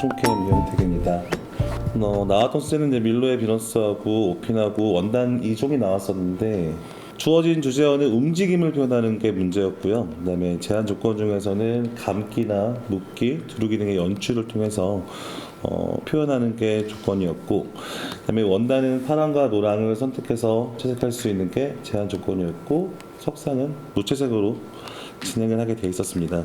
홈캠 이영택입니다. 어, 나왔던 시즌은 이제 밀로의 비너스하고 오핀하고 원단 2종이 나왔었는데 주어진 주제어는 움직임을 표현하는 게 문제였고요. 그다음에 제한 조건 중에서는 감기나 묶기, 두루기 등의 연출을 통해서 어, 표현하는 게 조건이었고 그다음에 원단은 파랑과 노랑을 선택해서 채색할 수 있는 게 제한 조건이었고 석상은 무채색으로 진행을 하게 돼 있었습니다.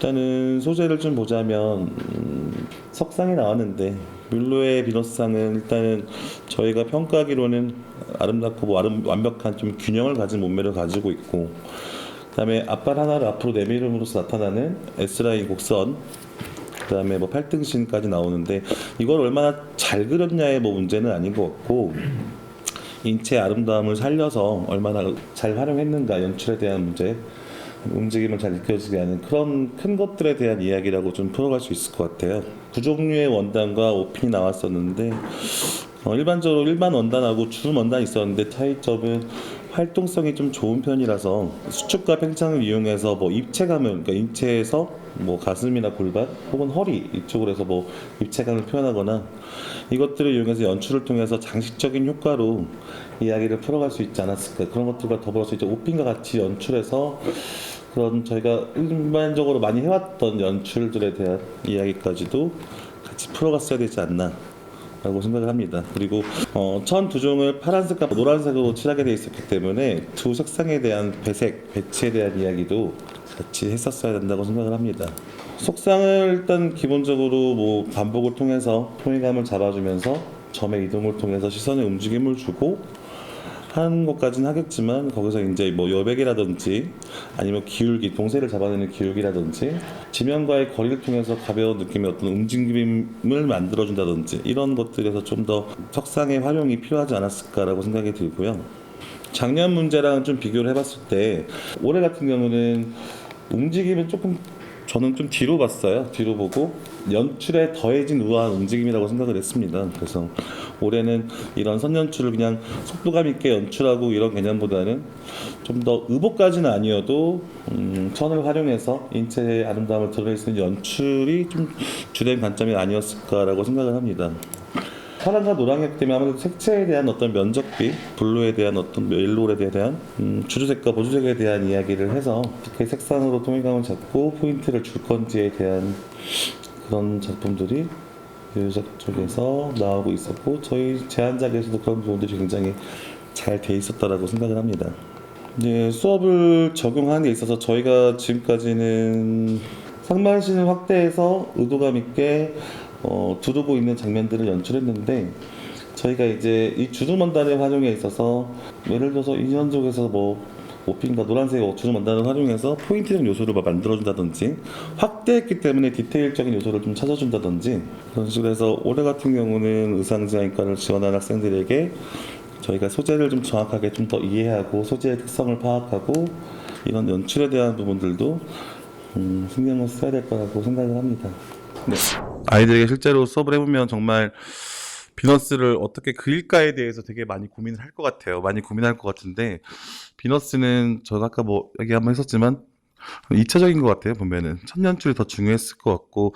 일단은 소재를 좀 보자면 음, 석상이 나왔는데 뮬로의 비너스상은 일단은 저희가 평가하기로는 아름답고 뭐 아름, 완벽한 좀 균형을 가진 몸매를 가지고 있고 그다음에 앞발 하나를 앞으로 내밀음으로써 나타나는 S라인 곡선 그다음에 뭐 팔등신까지 나오는데 이걸 얼마나 잘 그렸냐의 뭐 문제는 아닌 것 같고 인체 아름다움을 살려서 얼마나 잘 활용했는가 연출에 대한 문제 움직임을 잘 느껴지게 하는 그런 큰 것들에 대한 이야기라고 좀 풀어갈 수 있을 것 같아요. 두 종류의 원단과 오핀이 나왔었는데 어, 일반적으로 일반 원단하고 주름 원단이 있었는데 차이점은 활동성이 좀 좋은 편이라서 수축과 팽창을 이용해서 뭐 입체감을 그러니까 인체에서 뭐 가슴이나 골반 혹은 허리 이쪽으로 해서 뭐 입체감을 표현하거나 이것들을 이용해서 연출을 통해서 장식적인 효과로 이야기를 풀어갈 수 있지 않았을까. 그런 것들과 더불어서 이제 오핀과 같이 연출해서 그런 저희가 일반적으로 많이 해왔던 연출들에 대한 이야기까지도 같이 풀어갔어야 되지 않나 라고 생각을 합니다. 그리고 어, 천두 종을 파란색과 노란색으로 칠하게 돼 있었기 때문에 두 색상에 대한 배색, 배치에 대한 이야기도 같이 했었어야 된다고 생각을 합니다. 속상을 일단 기본적으로 뭐 반복을 통해서 통일감을 잡아주면서 점의 이동을 통해서 시선의 움직임을 주고 하는 것까지는 하겠지만 거기서 이제 뭐 여백이라든지 아니면 기울기 동세를 잡아내는 기울기라든지 지면과의 거리를 통해서 가벼운 느낌의 어떤 움직임을 만들어준다든지 이런 것들에서 좀 더 석상의 활용이 필요하지 않았을까라고 생각이 들고요. 작년 문제랑 좀 비교를 해봤을 때 올해 같은 경우는 움직임은 조금 저는 좀 뒤로 봤어요. 뒤로 보고 연출에 더해진 우아한 움직임이라고 생각을 했습니다. 그래서 올해는 이런 선연출을 그냥 속도감 있게 연출하고 이런 개념보다는 좀 더 의복까지는 아니어도 음, 천을 활용해서 인체의 아름다움을 드러낼 수 있는 연출이 좀 주된 관점이 아니었을까라고 생각을 합니다. 파란과 노랑색 때문에 아무래도 색채에 대한 어떤 면적비, 블루에 대한 어떤 옐로우에 대한 음, 주주색과 보주색에 대한 이야기를 해서 어떻게 색상으로 통일감을 잡고 포인트를 줄 건지에 대한 그런 작품들이 유작 쪽에서 나오고 있었고 저희 제안작에서도 그런 부분들이 굉장히 잘 돼 있었다라고 생각을 합니다. 이제 수업을 적용하는 데 있어서 저희가 지금까지는 상반신을 확대해서 의도감 있게 어, 두르고 있는 장면들을 연출했는데 저희가 이제 이 주름 원단의 활용에 있어서 예를 들어서 인연 쪽에서 뭐 오핀과 노란색 주름 원단을 활용해서 포인트적 요소를 막 만들어준다든지 확대했기 때문에 디테일적인 요소를 좀 찾아준다든지 그런 식으로 해서 올해 같은 경우는 의상디자인과를 지원한 학생들에게 저희가 소재를 좀 정확하게 좀 더 이해하고 소재의 특성을 파악하고 이런 연출에 대한 부분들도 음, 신경을 써야 될 거라고 생각을 합니다. 네. 아이들에게 실제로 수업을 해보면 정말 비너스를 어떻게 그릴까에 대해서 되게 많이 고민을 할 것 같아요. 많이 고민할 것 같은데 비너스는 저가 아까 뭐 얘기 한번 했었지만 2차적인 것 같아요. 보면은 천년줄이 더 중요했을 것 같고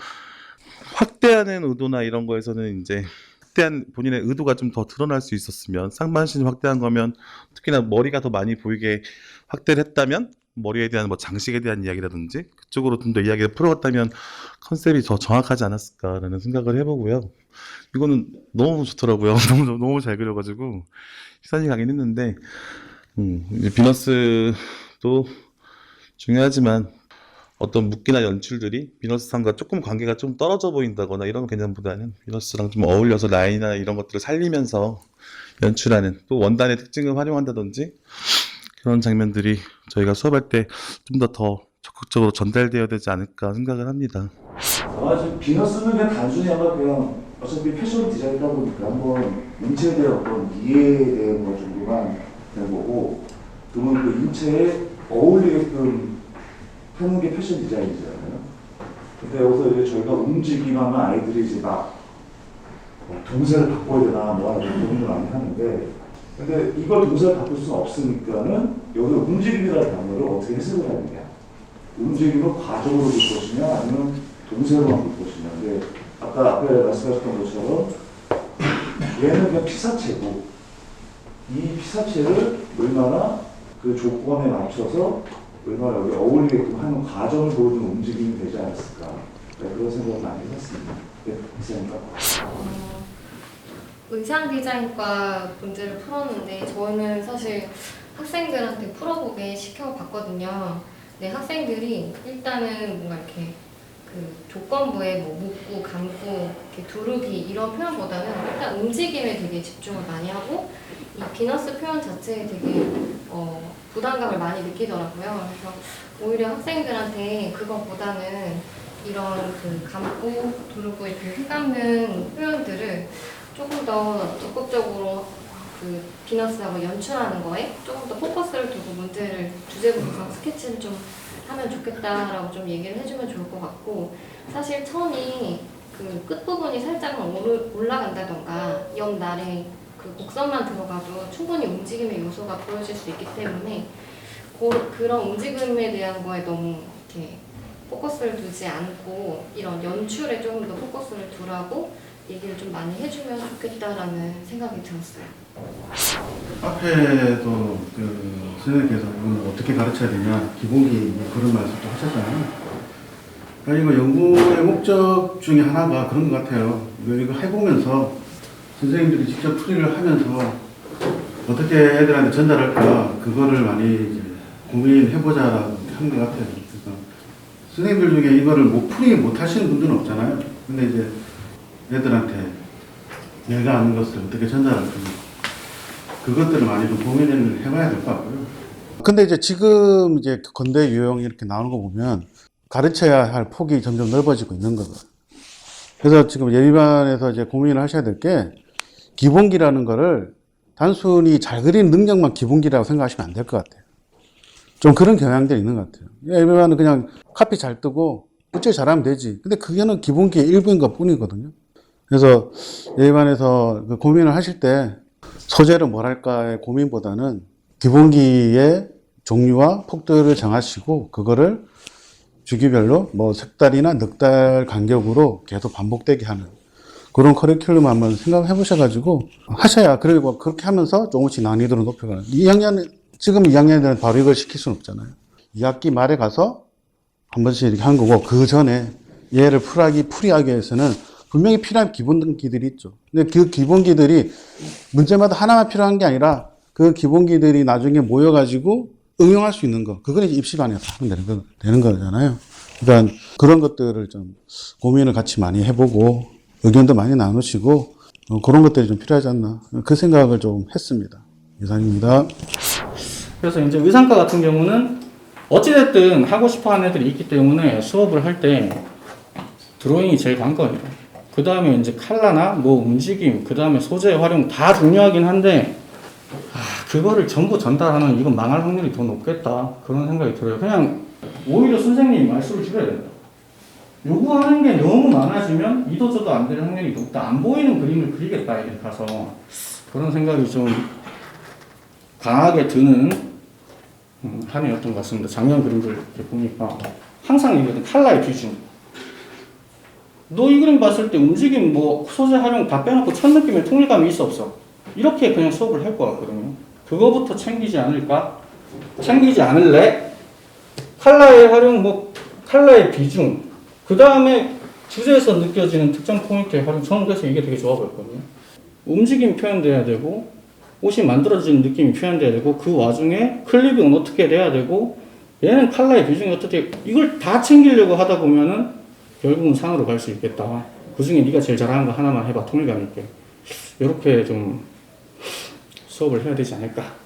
확대하는 의도나 이런 거에서는 이제 확대한 본인의 의도가 좀 더 드러날 수 있었으면 상반신을 확대한 거면 특히나 머리가 더 많이 보이게 확대를 했다면 머리에 대한 뭐 장식에 대한 이야기라든지 그쪽으로 좀 더 이야기를 풀어갔다면 컨셉이 더 정확하지 않았을까라는 생각을 해보고요. 이거는 너무 좋더라고요. 너무 너무 잘 그려가지고 시선이 가긴 했는데 음, 비너스도 중요하지만 어떤 묶기나 연출들이 비너스상과 조금 관계가 좀 떨어져 보인다거나 이런 개념보다는 비너스랑 좀 어울려서 라인이나 이런 것들을 살리면서 연출하는 또 원단의 특징을 활용한다든지 그런 장면들이 저희가 수업할 때 좀 더더 적극적으로 전달되어야 되지 않을까 생각을 합니다. 아, 비너스는 그냥 단순히 아마 그냥 어차피 패션 디자인이다 보니까 한번 인체에 대한 어떤 이해에 대한 것 정도만 거고 그러면 그 인체에 어울리게끔 하는 게 패션 디자인이잖아요. 근데 여기서 이제 저희가 움직임하면 아이들이 이제 막뭐 동세를 바꿔야 되나 뭐 이런 고민을 많이 하는데 근데 이걸 동세를 바꿀 수는 없으니까는 여기서 움직임이라는 단어를 어떻게 해석을 하느냐 움직임을 과정으로 볼 것이냐 아니면 동세로만 볼 것이냐 근데 아까 앞에 말씀하셨던 것처럼 얘는 그냥 피사체고 이 피사체를 얼마나 그 조건에 맞춰서 얼마나 여기 어울리게끔 하는 과정을 보여주는 움직임이 되지 않았을까 네, 그런 생각을 많이 해봤습니다. 네, 이사님과. 어, 의상 디자인과 문제를 풀었는데 저는 사실 학생들한테 풀어보게 시켜봤거든요. 근데 학생들이 일단은 뭔가 이렇게 그 조건부에 뭐 묶고 감고 이렇게 두르기 이런 표현보다는 일단 움직임에 되게 집중을 많이 하고 이 비너스 표현 자체에 되게 어, 부담감을 많이 느끼더라고요. 그래서 오히려 학생들한테 그것보다는 이런 그 감고 두르고 이렇게 휘감는 표현들을 조금 더 적극적으로 그 비너스하고 연출하는 거에 조금 더 포커스를 두고 문제를 주제 분석 스케치를 좀 하면 좋겠다라고 좀 얘기를 해주면 좋을 것 같고 사실 천이 그 끝부분이 오르- 올라간다던가 옆 날에 그 곡선만 들어가도 충분히 움직임의 요소가 보여질 수 있기 때문에 그, 그런 움직임에 대한 거에 너무 이렇게 포커스를 두지 않고 이런 연출에 조금 더 포커스를 두라고 얘기를 좀 많이 해주면 좋겠다라는 생각이 들었어요. 앞에도 그 선생님께서 이걸 어떻게 가르쳐야 되냐 기본기 뭐 그런 말씀도 하셨잖아요. 그러니까 연구의 목적 중에 하나가 그런 것 같아요. 이거, 해보면서 선생님들이 직접 풀이를 하면서 어떻게 애들한테 전달할까 그거를 많이 이제 고민해보자라고 한 것 같아요. 그래서 선생님들 중에 이거를 못 풀이 못 하시는 분들은 없잖아요. 근데 이제 애들한테 내가 아는 것을 어떻게 전달할 거냐. 그것들을 많이 좀 고민을 해봐야 될 것 같고요. 근데 이제 지금 이제 건대 유형이 이렇게 나오는 거 보면 가르쳐야 할 폭이 점점 넓어지고 있는 거거든요. 그래서 지금 예비반에서 이제 고민을 하셔야 될 게 기본기라는 거를 단순히 잘 그리는 능력만 기본기라고 생각하시면 안 될 것 같아요. 좀 그런 경향들이 있는 것 같아요. 예비반은 그냥 카피 잘 뜨고 어째 잘하면 되지. 근데 그게는 기본기의 일부인 것 뿐이거든요. 그래서 예비반에서 그 고민을 하실 때 소재를 뭘 할까의 고민보다는 기본기의 종류와 폭도를 정하시고 그거를 주기별로 뭐 색달이나 넉달 간격으로 계속 반복되게 하는 그런 커리큘럼 한번 생각해 보셔가지고 하셔야 그리고 그렇게 하면서 조금씩 난이도를 높여가는. 2학년 지금 2학년들은 바로 이걸 시킬 수는 없잖아요. 2학기 말에 가서 한 번씩 이렇게 한 거고 그 전에 얘를 풀하기 풀이하기 위해서는 분명히 필요한 기본기들이 있죠 근데 그 기본기들이 문제마다 하나만 필요한 게 아니라 그 기본기들이 나중에 모여가지고 응용할 수 있는 거. 그거는 이제 입시반에서 하면 되는, 거, 되는 거잖아요. 그러니까 그런 것들을 좀 고민을 같이 많이 해보고 의견도 많이 나누시고 어, 그런 것들이 좀 필요하지 않나. 그 생각을 좀 했습니다. 이상입니다. 그래서 이제 의상과 같은 경우는 어찌됐든 하고 싶어 하는 애들이 있기 때문에 수업을 할 때 드로잉이 제일 관건이에요. 그 다음에 이제 칼라나 뭐 움직임, 그 다음에 소재 활용 다 중요하긴 한데, 아, 그거를 전부 전달하면 이건 망할 확률이 더 높겠다. 그런 생각이 들어요. 그냥 오히려 선생님이 말씀을 줄여야 된다. 요구하는 게 너무 많아지면 이도저도 안될 확률이 높다. 안 보이는 그림을 그리겠다. 이렇게 가서. 그런 생각이 좀 강하게 드는 음, 한 해였던 것 같습니다. 작년 그림들 보니까 항상 얘기하던 칼라의 비중. 너 이 그림 봤을 때 움직임 뭐 소재 활용 다 빼놓고 첫 느낌에 통일감이 있어 없어? 이렇게 그냥 수업을 할 것 같거든요. 그거부터 챙기지 않을까? 챙기지 않을래? 칼라의 활용, 뭐 칼라의 비중, 그 다음에 주제에서 느껴지는 특정 포인트의 활용. 저는 그래서 이게 되게 좋아 보였거든요. 움직임 표현돼야 되고 옷이 만들어지는 느낌이 표현돼야 되고 그 와중에 클리빙은 어떻게 돼야 되고 얘는 칼라의 비중이 어떻게 이걸 다 챙기려고 하다 보면은 결국은 상으로 갈 수 있겠다. 그 중에 네가 제일 잘하는 거 하나만 해봐 통일감 있게. 이렇게 좀 수업을 해야 되지 않을까